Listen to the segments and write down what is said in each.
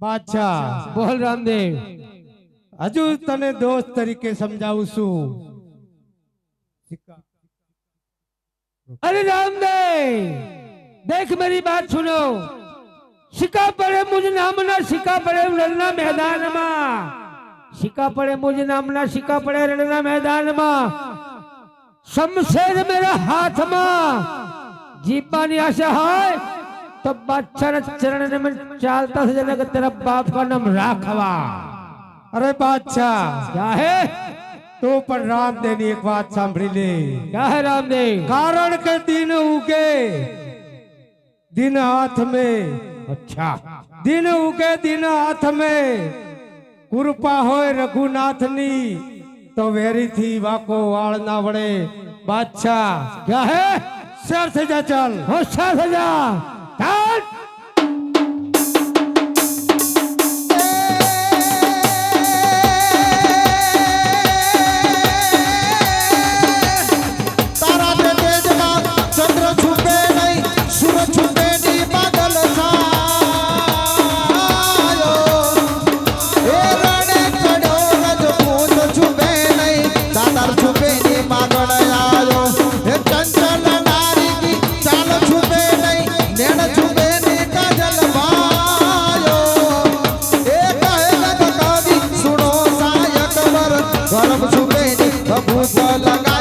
બાદશાહ બોલ રામદેવ. હજુ તને દોસ્ત તરીકે સમજાવું છું. અરે રામદેવ દેખ મારી વાત સુનો. શિકા પડે મુજ નામના શિકા પડે રણના મેદાનમાં. શિકા પડે મુજ નામના શિકા પડે રણના મેદાનમાં. શમશેર મેરા હાથમાં જીપાની આશા હોય तो बादशाह चरण में चालता से जनक तेरा बाप का नाम राखवा अरे बादशाह। क्या है? तो पर राम देनी एक बात सांभरी ले। क्या है राम देव कारण के दिन उगे। दिन हाथ में। अच्छा। दिन उगे दिन हाथ में। कृपा हो रघुनाथ नी तो वेरी थी वाको वाल ना बड़े बादशाह। क्या है? सर से जा चल। हो सर से जा। one. ગરમ છુપે ની બબૂત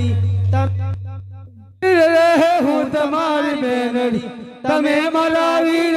બેનડી તમે હું તમારી બેનડી તમે મલાવી